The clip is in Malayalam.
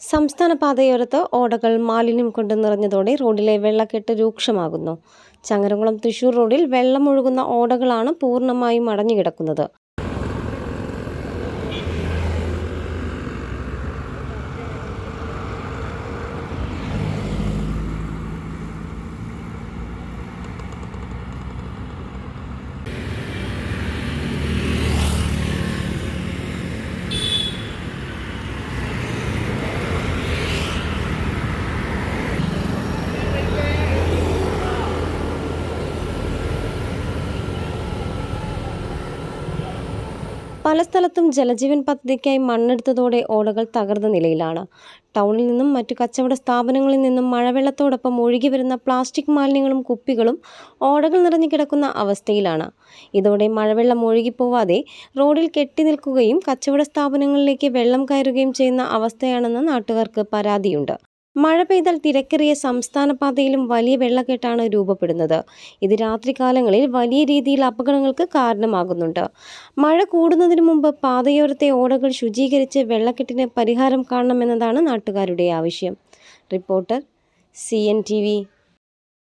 സംസ്ഥാന പാതയോരത്ത് ഓടകൾ മാലിന്യം കൊണ്ട് നിറഞ്ഞതോടെ റോഡിലെ വെള്ളക്കെട്ട് രൂക്ഷമാകുന്നു. ചങ്ങരംകുളം തൃശൂർ റോഡിൽ വെള്ളമൊഴുകുന്ന ഓടകളാണ് പൂർണമായും അടഞ്ഞുകിടക്കുന്നത്. പല സ്ഥലത്തും ജലജീവൻ പദ്ധതിക്കായി മണ്ണെടുത്തതോടെ ഓടകൾ തകർന്ന നിലയിലാണ്. ടൗണിൽ നിന്നും മറ്റു കച്ചവട സ്ഥാപനങ്ങളിൽ നിന്നും മഴവെള്ളത്തോടൊപ്പം ഒഴുകി വരുന്ന പ്ലാസ്റ്റിക് മാലിന്യങ്ങളും കുപ്പികളും ഓടകൾ നിറഞ്ഞു കിടക്കുന്ന അവസ്ഥയിലാണ്. ഇതോടെ മഴവെള്ളം ഒഴുകിപ്പോവാതെ റോഡിൽ കെട്ടി നിൽക്കുകയും കച്ചവട സ്ഥാപനങ്ങളിലേക്ക് വെള്ളം കയറുകയും ചെയ്യുന്ന അവസ്ഥയാണെന്ന് നാട്ടുകാർക്ക് പരാതിയുണ്ട്. മഴ പെയ്താൽ തിരക്കേറിയ സംസ്ഥാന പാതയിലും വലിയ വെള്ളക്കെട്ടാണ് രൂപപ്പെടുന്നത്. ഇത് രാത്രികാലങ്ങളിൽ വലിയ രീതിയിൽ അപകടങ്ങൾക്ക് കാരണമാകുന്നുണ്ട്. മഴ കൂടുന്നതിന് മുമ്പ് പാതയോരത്തെ ഓടകൾ ശുചീകരിച്ച് വെള്ളക്കെട്ടിന് പരിഹാരം കാണണമെന്നതാണ് നാട്ടുകാരുടെ ആവശ്യം. Reporter C N T V